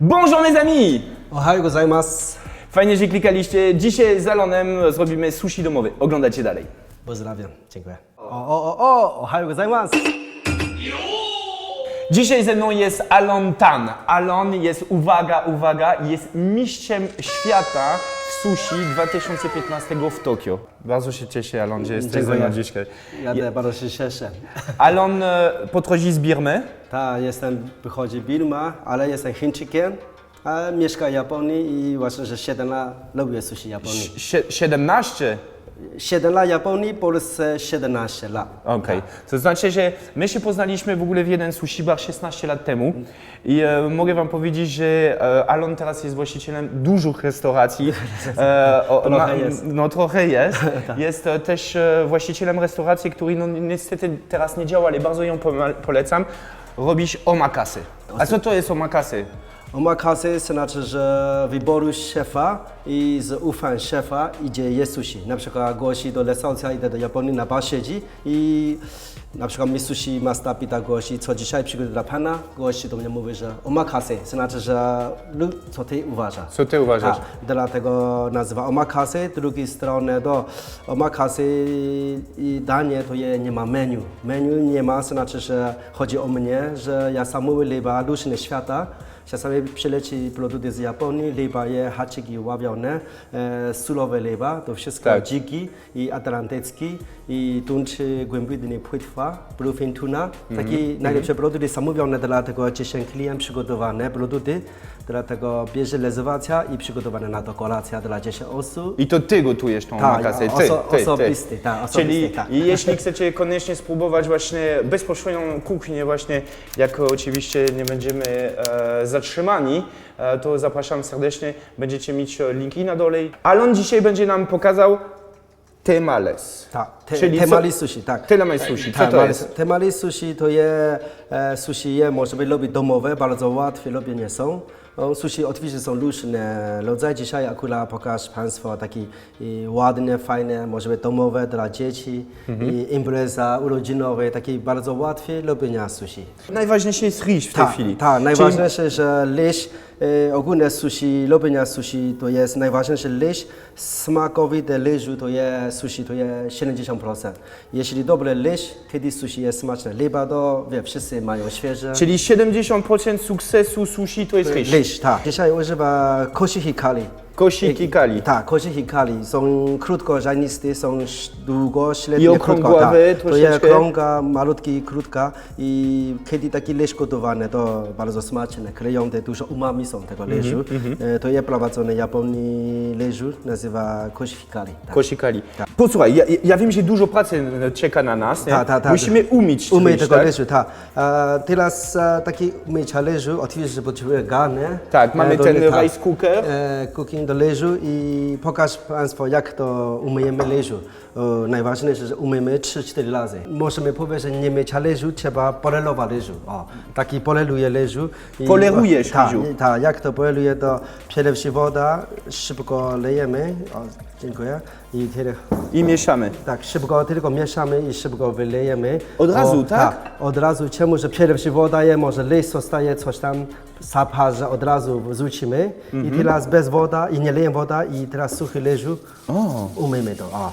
Bonjour mes amis! Ohio gozaimasu. Fajnie, że klikaliście. Dzisiaj z Alonem zrobimy sushi domowy. Oglądajcie dalej. Pozdrawiam, dziękuję. O, o, o, o, ohio gozaimasu. Dzisiaj ze mną jest Alon Tan. Alon jest, uwaga, uwaga, jest mistrzem świata sushi 2015 w Tokio. Bardzo się cieszę, Alon, że jesteś ze mną Dziękuję. dzisiaj. Jadę bardzo się cieszę. Alon e, z Birmy. Tak, jestem, wychodzi Birma, ale jestem Chińczykiem, a mieszkam w Japonii i właśnie, że 7 lat lubię sushi Japonii. Sie- 17. 7 lat Japonii, Polsce 17 lat. Okej, to znaczy, że my się poznaliśmy w ogóle w jeden sushi bar 16 lat temu i e, mogę wam powiedzieć, że e, Alon teraz jest właścicielem dużych restauracji. E, o, Trochę jest. No trochę jest. Jest e, też e, właścicielem restauracji, który no, niestety teraz nie działa, ale bardzo ją poma- polecam. Robisz omakasy. A co to jest omakasy? Omakase znaczy, że wyboru szefa i z ufem szefa idzie je sushi. Na przykład gości do restauracji idę do Japonii na bar i na przykład mi sushi master pyta gości, co dzisiaj przygotuję dla pana. Gości do mnie mówi, że omakase, znaczy, że lub co ty uważasz. Co ty uważasz? Dlatego nazywa omakase. Z drugiej strony to omakase i danie to je, nie ma menu. Menu nie ma, znaczy, że chodzi o mnie, że ja sam ryba różne świata. Czasami przyleci produkty z Japonii, ryba je haczyki ławione, e, surowe ryba, to wszystko Tak. dziki i atlantycki i tuńczy głębiny płetwa, bluefin tuna. Takie Mhm. najlepsze produkty zamówione dlatego 10 klient przygotowane produkty, dlatego bierze rezerwacja i przygotowane na to kolacja dla 10 osób. I to ty gotujesz tą Tak. Ty, oso- ty, ty. osobisty, tak, osobisty, Czyli tak. jeśli chcecie koniecznie spróbować właśnie bezpośrednią kuchnię właśnie, jak oczywiście nie będziemy e, zatrzymani, e, to zapraszam serdecznie. Będziecie mieć linki na dole. Alon dzisiaj będzie nam pokazał temales. Tak, te, Czyli temali co- sushi, tak. Temales sushi, co Tak, to mali- jest? Temali sushi to je e, sushi je, może być robić domowe, bardzo łatwe robienie są. O, Sushi oczywiście są różne rodzaje. Dzisiaj akurat pokażę Państwu takie i ładne, fajne, może być domowe dla dzieci Mhm. i impreza urodzinowe, takie bardzo łatwe robienia sushi. Najważniejsze jest ryż w tej Tak, chwili. tak. Najważniejsze, że ryż, e, ogólne sushi, robienia sushi to jest najważniejsze ryż. Smakowite ryżu to jest sushi, to jest 70%. Jeśli dobre ryż, kiedy sushi jest smaczne. Ryba to, wie, wszyscy mają świeże. Czyli 70% sukcesu sushi to jest ryż. Ryż, tak. Dzisiaj używa koshi hikari. Kikali. Tak, hikari są krótko żarniste, są długo, średnie, I krótko. okrągławe Tak. To jest troszeczkę. krąga, malutki, krótka i kiedy taki ryż gotowany, to bardzo smaczne, klejące, dużo umami są tego Mhm, ryżu. E, To jest prowadzone Japonii ryżu, nazywa koshi hikari. Tak. Kosikali. Posłuchaj, ja, ja wiem, że dużo pracy czeka na nas. nie? Tak, tak, tak. Musimy Umyj ryż, tego tak? ryżu, tak. E, teraz e, taki umycia ryżu, oczywiście potrzebuje garnę. Tak, mamy E, do ten tak. rice cooker. E, cooking do ryżu i pokaż Państwu, jak to umyjemy ryżu. E, najważniejsze, że umyjemy 3-4 razy. Możemy powiedzieć, że nie mycia ryżu, trzeba polerować ryżu. O, taki poleluje ryżu. i- Polerujesz tak, i- Tak, jak to poleluje, to przede wszystkim woda, szybko lejemy. O, dziękuję. I tyle. I mieszamy. Tak, szybko tylko mieszamy i szybko wylejemy. Od razu, O, tak? Od razu. Czemu? Że przede wszystkim woda je, może ryż zostaje, coś tam zaparza, od razu wrzucimy. Mhm. I teraz bez woda i nie lejemy woda i teraz suchy ryżu umymy to. O.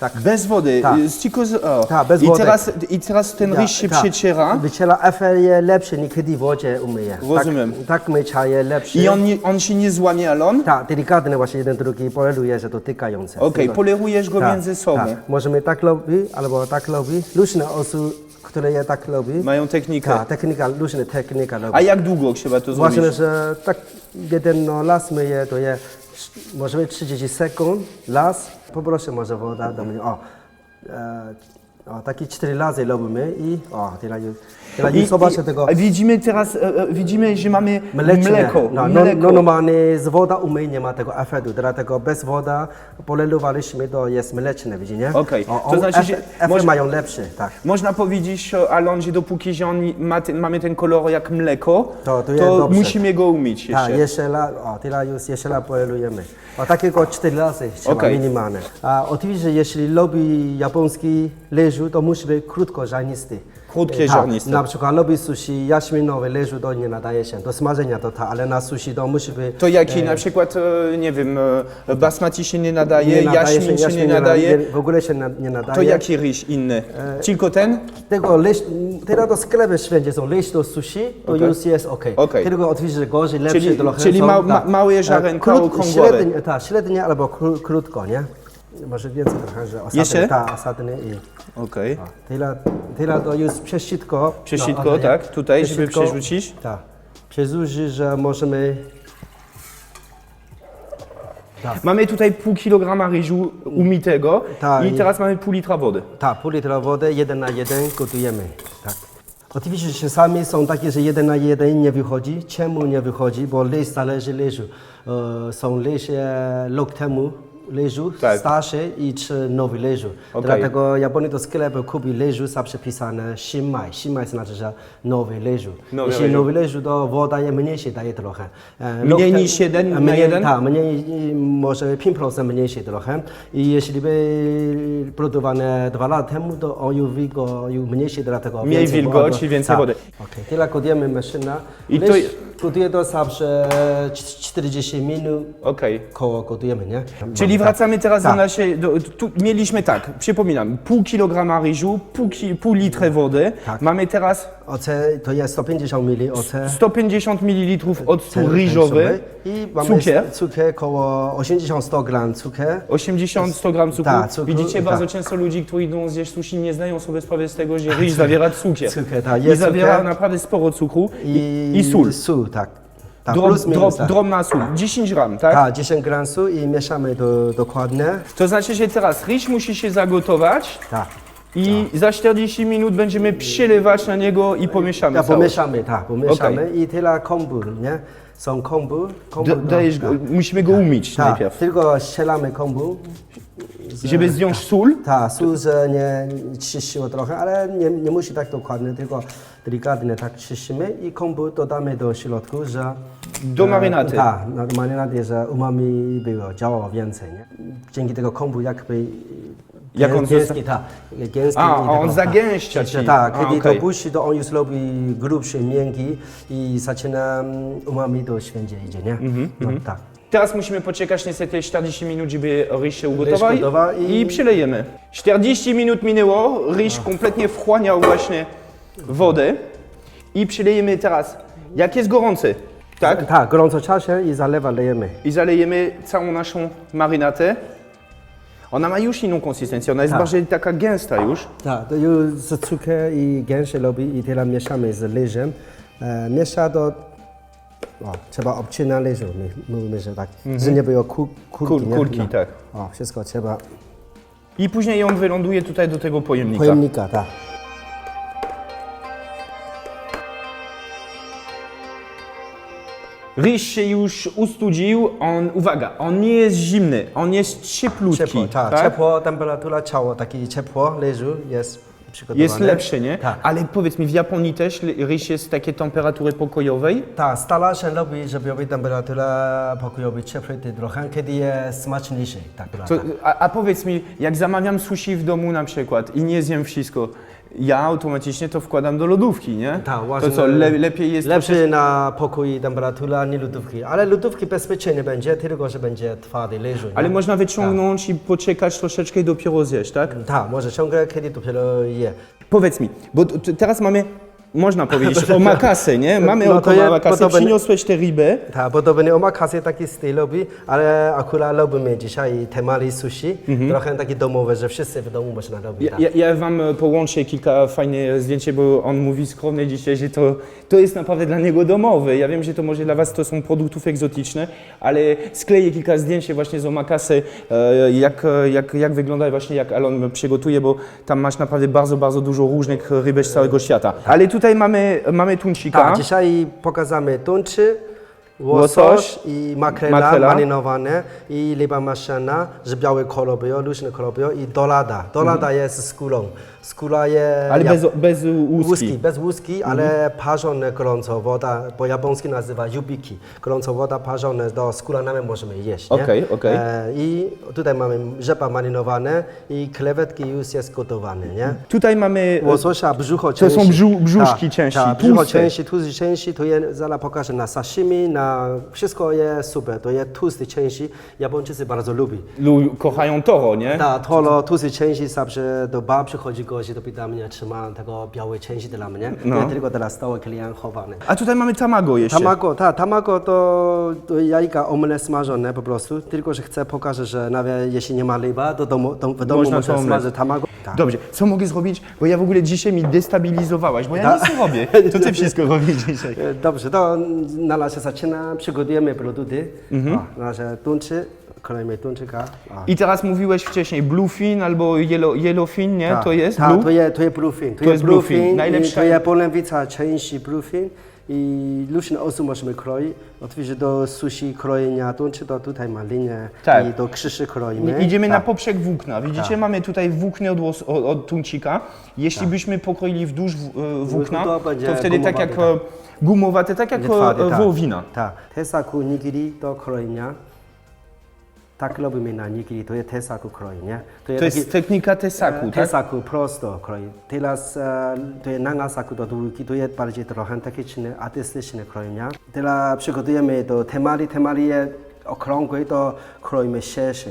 Tak. Bez wody, Tak. y, tylko z, o. Tak, bez I wody. teraz, I teraz ten ryż się tak. przeciera Wyciera efekt jest lepszy niż kiedy w wodzie umyje. Rozumiem. Tak, tak mycia jest lepszy. i on, nie, on się nie złamie, Alon? Tak, delikatnie właśnie jeden drugi poleruje, że dotykające. Okej, Tylko- polerujesz go między sobą. Tak. Możemy tak robić, albo tak robić. Różne osób, które je tak robi. Mają technikę. Tak, technika, różne technika robi. A jak długo trzeba to zrobić? Właśnie, że tak jeden no, las myje, to jest może być 30 sekund, las, poproszę może woda do mnie, o, e, o takie cztery razy robimy i o, teraz już, teraz już zobaczę tego a widzimy teraz, e, e, widzimy, że mamy mleczne. mleko. No, no, mleko. no, normalnie z woda umyj nie ma tego efektu, dlatego bez woda polerowaliśmy, to jest mleczne, widzicie? Okej, O, to znaczy, że efekt, efekt może- mają lepszy, tak. Można powiedzieć o Alonzie, dopóki że on ma ten, mamy ten kolor jak mleko, To- to jest dobrze. musimy go umyć jeszcze. Tak, jeszcze raz, o, teraz już jeszcze raz polerujemy. O, takiego cztery razy trzeba Okej. minimalne. A oczywiście, jeśli lubi japoński ryżu, to musi być krótko żarnisty. Krótkie, Tak, ziarniste. na przykład lubi sushi jaśminowe, leżu to nie nadaje się. Do smażenia to tak, ale na sushi to musi być... To jaki na przykład, e, nie wiem, e, basmati się nie nadaje, nadaje jaśmin się nie jaśmin nadaje, W ogóle się na, nie nadaje. to jaki ryż inny? Tylko ten? Tego leś, teraz do sklepy wszędzie są leś do sushi, to Okej. już jest ok. Okej. Tylko oczywiście gorzej, lepsze Czyli- trochę czyli ma- ma- małe ziarenko, okrągłe. średnie, tak, średnie albo kró, krótko, nie? Trochę, że ostatnie, Jeszcze? Tak, ostatnie i... Okej. Tyle, tyle to już przesitko. Przesitko, no, tak, tutaj, żeby przerzucić. Tak. Przerzucić, że możemy... Mamy tutaj pół kilograma ryżu umitego Tak, i i- teraz mamy pół litra wody. Tak, pół litra wody, jeden na jeden gotujemy. Tak. Oczywiście czasami są takie, że jeden na jeden nie wychodzi. Czemu nie wychodzi? Bo leś zależy leżu. E, są lesie rok temu leżu Tak. starsze i czy nowy leżu. Okej. Dlatego Japonii do sklepu kupi leżu zawsze pisane shinmai. Shinmai znaczy, że nowy leżu. Nowy Jeśli leżu. nowy leżu, to woda je mniej się daje trochę. E, Mniej rok te- niż jeden na mniej, jeden? Tak, mniej, może 5% mniejsze trochę. I jeśli by produkowane dwa lata temu, to on już wilgo, już mniejszy, dlatego Mniej wilgoci, więcej tak. wody. Okej, tyle kodujemy maszyna. I I to to je- Gotuje to zawsze 40 minut, Okej. koło gotujemy, nie? Czyli Tak. wracamy teraz do Tak. naszej. Do, tu mieliśmy tak, przypominam, pół kilograma ryżu, pół, ki, pół litra wody. Tak. Mamy teraz Oce to jest 150 ml ocet. 150 ml octu ryżowy, I mamy cukier. cukier koło 80-100 gram cukier. 80-100 gram cukru. Tak, cukru, Widzicie, tak. bardzo często ludzi, którzy idą zjeść sushi, nie zdają sobie sprawy z tego, że ryż zawiera cukier. Cukier, tak, I zawiera cukier. naprawdę sporo cukru i, I, i sól. Sól, tak. Tak Drob, plus minus, drob, tak. drobna sól, 10 gram, tak? Tak, 10 gram sól i mieszamy to dokładnie. To znaczy, że teraz ryż musi się zagotować Tak. I za 40 minut będziemy przelewać na niego i pomieszamy Ja całość. pomieszamy, tak, pomieszamy i tyle kombu, nie? Są kombu. kombu D- dajesz go, musimy go umyć tak, najpierw, tylko strzelamy kombu. żeby zdjąć sól. Tak, sól, że nie czyściło trochę, ale nie, nie musi tak dokładnie, tylko delikatnie tak czyścimy i kombu dodamy do środku, że... Do marynaty. Tak, na marynaty, że umami było, działało więcej, nie? Dzięki tego kombu jakby... Jak on gęski, tak, gęski. A, on tego, zagęszcza tak. ci. Tak, A, kiedy okej. to puści, to on już robi grubszy, miękki i zaczyna mm, umami do święcie idzie, nie? Mhm, no, tak. Teraz musimy poczekać niestety 40 minut, żeby ryż się ugotował gotowa i... i- przylejemy. 40 minut minęło, ryż kompletnie wchłaniał właśnie wodę i przylejemy teraz, jak jest gorący, tak? Tak, gorąco czasie i zalewa lejemy. I zalejemy całą naszą marynatę. Ona ma już inną konsystencję, ona jest Tak. bardziej taka gęsta już. Tak, to już z cukier i gęsie robi i tyle mieszamy z ryżem. E, miesza to, o, trzeba obcinać ryżu, my mówimy, że tak, że nie było ku, kurki, Mhm. Kur- no. tak. O, wszystko trzeba, I później ją wyląduje tutaj do tego pojemnika. pojemnika, tak. Ryż się już ustudził, on, uwaga, on nie jest zimny, on jest cieplutki. Ciepło, tak, ciepło, temperatura ciała, takie ciepło ryżu jest przygotowane. Jest lepszy, nie? Tak. Ale powiedz mi, w Japonii też ryż jest takiej temperatury pokojowej? Tak, stara się robi, żeby robić temperaturę pokojowa ciepłej trochę, kiedy jest smaczniejszy. Tak, To, a, a powiedz mi, jak zamawiam sushi w domu na przykład i nie zjem wszystko, ja automatycznie to wkładam do lodówki, nie? Tak, to właśnie. co, le, lepiej jest... Lepszy na pokój temperatura, nie lodówki. Ale lodówki bezpiecznie będzie, tylko że będzie twardy nie? Ale można wyciągnąć i poczekać troszeczkę i dopiero zjeść, tak? Tak, może ciągle kiedy dopiero je. Powiedz mi, bo teraz mamy, można powiedzieć, omakase, nie? Mamy No to je- omakase, podobnie- przyniosłeś te ryby. Tak, podobnie omakase taki styl robi, ale akurat robimy dzisiaj temali sushi. Trochę takie domowe, że wszyscy w domu można robić. Mhm. Ja, tak. ja, ja wam połączę kilka fajnych zdjęć, bo on mówi skromnie dzisiaj, że to, to jest naprawdę dla niego domowe. Ja wiem, że to może dla was to są produktów egzotyczne, ale skleję kilka zdjęć właśnie z omakase, e, jak, jak, jak wygląda właśnie jak Alon przygotuje, bo tam masz naprawdę bardzo, bardzo dużo różnych ryb z całego świata. Ale tutaj mamy, mamy tuńczyka. Tak, dzisiaj pokażemy tuńczy, Łosoś, łosoś i makrela, makrela. marynowane i ryba maszana, że białe kolor było, różne kolor było i dolada. Dolada Mhm. jest z skórą. Skóra jest... Ale bez, bez łuski. Łuski, bez łuski, ale parzone gorąco woda, po japońsku nazywa yubiki. Gorąco woda parzone do skóranami możemy jeść. Okej, okej. E, I tutaj mamy rzepa marynowane i krewetki już jest gotowane, nie? Tutaj mamy... Łososia, brzucho To są brzu- brzuszki Tak, części, Tak, brzucho tłuste. części, tłuste części, to jest, zaraz pokażę na sashimi, na wszystko jest super, to jest tłuste części, Japończycy bardzo lubi. Lu- kochają toro, nie? Tak, tolo, tłuste części, zawsze do bar przychodzi gość, to pyta mnie, czy mam tego białe części dla mnie, No. ja tylko dla stałe klient chowany. A tutaj mamy tamago jeszcze. Tamago, tak, tamago to, to jajka omlet smażone po prostu, tylko że chcę pokazać, że nawet jeśli nie ma ryba, to domu, dom, w domu Można można, to omlet. smażyć tamago. Tak. Dobrze, co mogę zrobić? Bo ja w ogóle dzisiaj mi destabilizowałaś, bo ja Da- nic nie robię. To ty wszystko robisz dzisiaj. E, Dobrze, to na razie zaczynam, przygotujemy produkty. Mhm. O, na razie tuńczy, kolejny tuńczyka. O. I teraz mówiłeś wcześniej bluefin albo yellow, yellowfin, nie? Tak, To jest tak, blue? to jest, to jest bluefin. To, To jest bluefin. bluefin. Najlepsza- to jest polędwica części bluefin. I różne osób możemy kroić. Oczywiście do sushi krojenia tuńczy, to tutaj ma linię Tak. i do krzyży kroimy. Idziemy na tak. poprzek włókna. Widzicie, Tak. mamy tutaj włókno od, od, od tuńcika. Jeśli byśmy pokroili wzdłuż w- e, włókna, to to, będzie wtedy tak jak gumowate, e, tak jak e, tak. wołowina. Tak. Tesaku nigiri do krojenia. Tak robimy na nigiri, to jest tesaku krojenie. To jest technika tesaku, tak? Tesaku prosto kroi. Teraz e, to jest nangasaku do długi, to jest bardziej trochę techniczne, artystyczne krojenia. Teraz przygotujemy do temari, temari jest okrągły, to kroimy szerszy.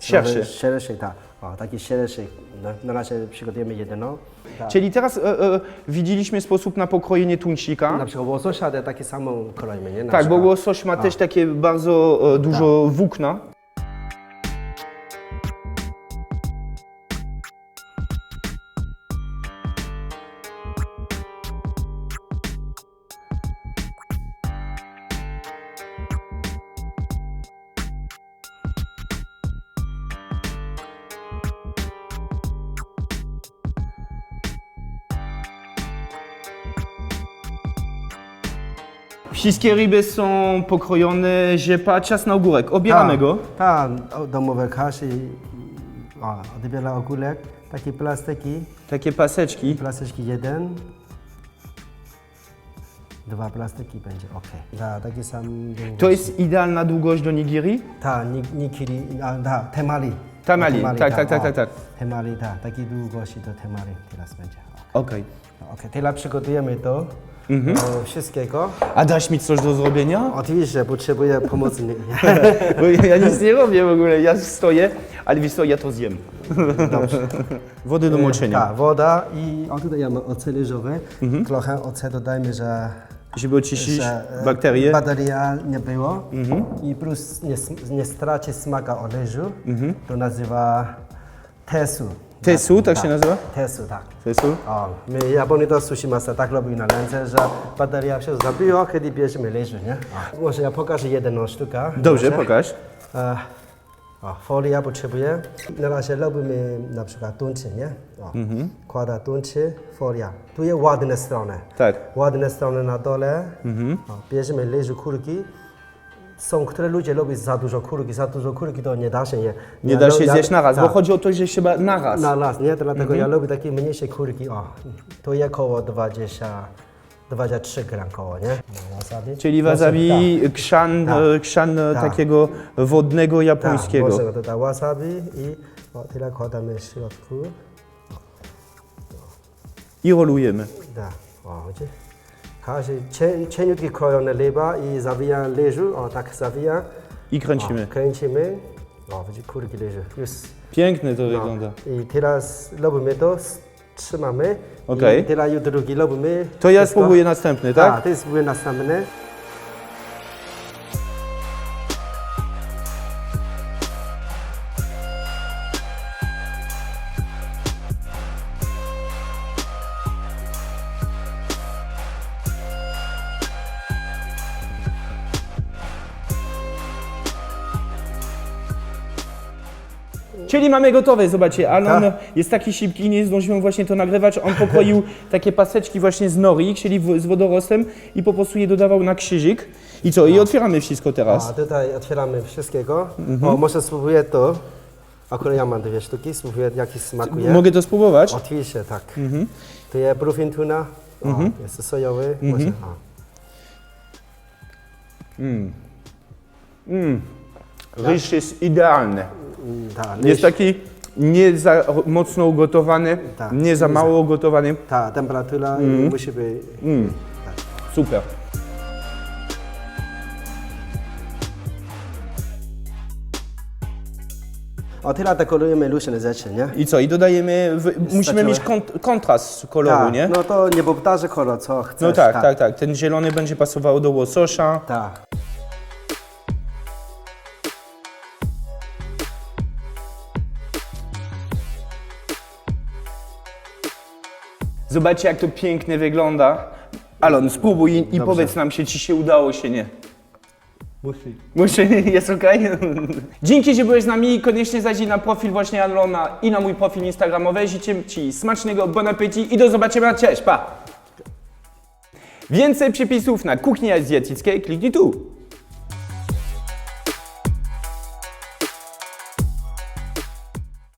Szerszy. Szerszy, tak. O, taki szerszy. Na, na razie przygotujemy jedno. Tak. Czyli teraz e, e, widzieliśmy sposób na pokrojenie tuńcika. Na przykład łososia to takie samo kroimy, nie? Na Tak, bo przykład. łosoś ma też takie bardzo e, dużo włókna. Wszystkie ryby są pokrojone, ziepa, czas na ogórek. Obieramy Tak, go. Tak, o, domowe kaszy. O, odbiera ogórek, takie plastyki. Takie paseczki. Plastyczki jeden. Dwa plastyki będzie ok. Da, taki sam. To jest idealna długość do nigiri? Ta, ni, nikiri, a, da, temali. Tamali, tak, tak, tak, tak, tak. Temali, tak, takie długości to temali teraz będzie. Okej. Ok, teraz przygotujemy to Mhm. do wszystkiego. A dasz mi coś do zrobienia? Oczywiście potrzebuję pomocy. Bo ja nic nie robię w ogóle, ja stoję, ale wiesz co, ja to zjem. Dobrze. Wody do moczenia, Tak, woda i o, tutaj mamy ocet ryżowy. Mhm. Trochę ocet dodajmy, że żeby oczyścić że e, bakterie. Mhm. Bakteria nie było i plus nie, nie straci smaka o ryżu. To nazywa tesu. Tesu, tak się nazywa? Tesu, tak. Tesu? O, my Japonii to sushi master tak robi na ręce, że bakteria się zabiła, kiedy bierzemy ryżu, nie? O. Może ja pokażę jedną sztukę. Dobrze, Może? pokaż. E, o, folia potrzebuję. Na razie robimy na przykład tuńczy, nie? O, Mhm. Kłada tuńczy, folia. Tu jest ładne strony. Tak. Ładne strony na dole. O, bierzemy ryżu kurki. Są, które ludzie lubią za dużo kurki, za dużo kurki to nie da się je. Nie da się zjeść naraz, bo tak. chodzi o to, że trzeba naraz. Na raz, nie? Dlatego Mhm. ja lubię takie mniejsze kurki. O, to jest około 20, 23 gram koło, nie? Wasabi. Czyli Może- wasabi, krzan, Tak. e, krzan e, Tak. takiego wodnego Tak, japońskiego. można dodać wasabi i o, tyle kładamy w środku. I rolujemy. Da, o, widzicie? Każdy cie, cieniutki krojone ryba i zawija ryżu, o tak zawija. I kręcimy. O, kręcimy. O, widzicie, kurki ryżu. Już. Pięknie to No. wygląda. I teraz robimy to, trzymamy. Okej. I już drugi robimy. To ja Wszystko. spróbuję następny, Tak, tak? to jest spróbuję następny. Czyli mamy gotowe, zobaczcie, Alan Tak. jest taki szybki, nie zdążyłem właśnie to nagrywać, on pokroił takie paseczki właśnie z nori, czyli w, z wodorostem i po prostu je dodawał na krzyżyk. I co, i otwieramy wszystko teraz. A tutaj otwieramy wszystkiego. Mhm. O, może spróbuję to. Akurat ja mam dwie sztuki, spróbuję jaki smakuje. Mogę to spróbować? Oczywiście, tak. To jest bluefin tuna, o, jest sojowy, może, o. Ryż jest idealny. Mm, Tak, Jest taki nie za mocno ugotowany, Tak, nie za nie mało ugotowany. ta temperatura musi być Super. O tyle dekorujemy różne rzeczy, nie? I co? I dodajemy, w, musimy mieć kont, kontrast koloru, Tak, nie? no to nie powtarzaj kolor, co chcesz. No tak, tak, tak. Ten zielony będzie pasował do łososza. Tak. Zobaczcie, jak to pięknie wygląda. Alon, spróbuj i, i powiedz nam się, czy się udało, się nie. Musi. Muszę, jest okej? Dzięki, że byłeś z nami. Koniecznie zajrzyj na profil właśnie Alona i na mój profil instagramowy. Życzę Ci smacznego, bon appetit i do zobaczenia. Cześć, pa! Więcej przepisów na kuchni azjatyckiej kliknij tu.